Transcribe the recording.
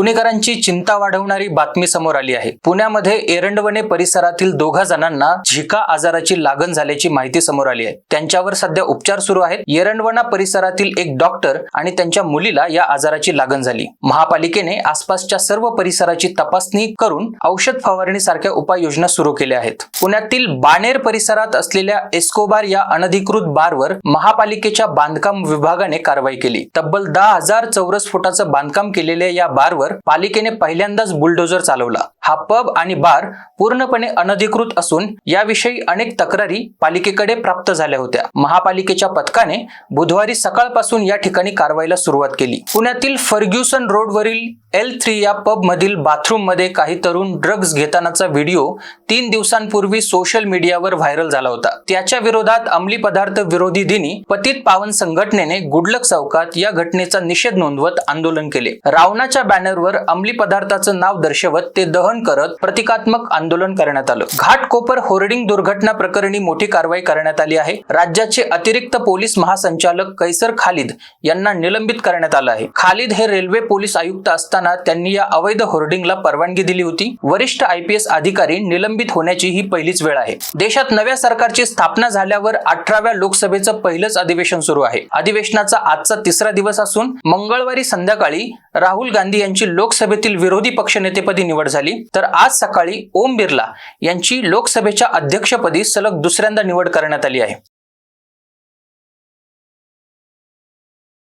पुणेकरांची चिंता वाढवणारी बातमी समोर आली आहे. पुण्यामध्ये एरंडवणे परिसरातील दोघा जणांना झिका आजाराची लागण झाल्याची माहिती समोर आली आहे. त्यांच्यावर सध्या उपचार सुरू आहेत. एरंडवणा परिसरातील एक डॉक्टर आणि त्यांच्या मुलीला या आजाराची लागण झाली. महापालिकेने आसपासच्या सर्व परिसराची तपासणी करून औषध फवारणी सारख्या उपाययोजना सुरू केल्या आहेत. पुण्यातील बाणेर परिसरात असलेल्या एस्कोबार या अनधिकृत बारवर महापालिकेच्या बांधकाम विभागाने कारवाई केली. तब्बल दहा हजार चौरस फुटाचं बांधकाम केलेल्या या बारवर पालिकेने पहिल्यांदाच बुलडोजर चालवला. हा पब आणि बार पूर्णपणे अनधिकृत असून याविषयी अनेक तक्रारी पालिकेकडे प्राप्त झाल्या होत्या. महापालिकेच्या पथकाने बुधवारी सकाळपासून या ठिकाणी कारवाईला सुरुवात केली. पुण्यातील फर्ग्युसन रोडवरील एल थ्री या पब मधील बाथरूममध्ये काही तरुण ड्रग्ज घेतानाचा व्हिडिओ तीन दिवसांपूर्वी सोशल मीडियावर व्हायरल झाला होता. त्याच्या विरोधात अंमली पदार्थ विरोधी दिनी पतित पावन संघटनेने गुडलक चौकात या घटनेचा निषेध नोंदवत आंदोलन केले. रावणाच्या बॅनरवर अंमली पदार्थाचं नाव दर्शवत ते दहन करत प्रतिकात्मक आंदोलन करण्यात आलं. घाटकोपर होर्डिंग दुर्घटना प्रकरणी मोठी कारवाई करण्यात आली आहे. राज्याचे अतिरिक्त पोलीस महासंचालक कैसर खालिद यांना निलंबित करण्यात आलं आहे. खालिद हे रेल्वे पोलीस आयुक्त असताना त्यांनी या अवैध होर्डिंगला परवानगी दिली होती. वरिष्ठ आयपीएस अधिकारी निलंबित होण्याची ही पहिलीच वेळ आहे. देशात नव्या सरकारची स्थापना झाल्यावर अठराव्या लोकसभेचं पहिलंच अधिवेशन सुरू आहे. अधिवेशनाचा आजचा तिसरा दिवस असून मंगळवारी संध्याकाळी राहुल गांधी यांची लोकसभेतील विरोधी पक्षनेतेपदी निवड झाली. तर आज सकाळी ओम बिर्ला यांची लोकसभेच्या अध्यक्षपदी सलग दुसऱ्यांदा निवड करण्यात आली आहे.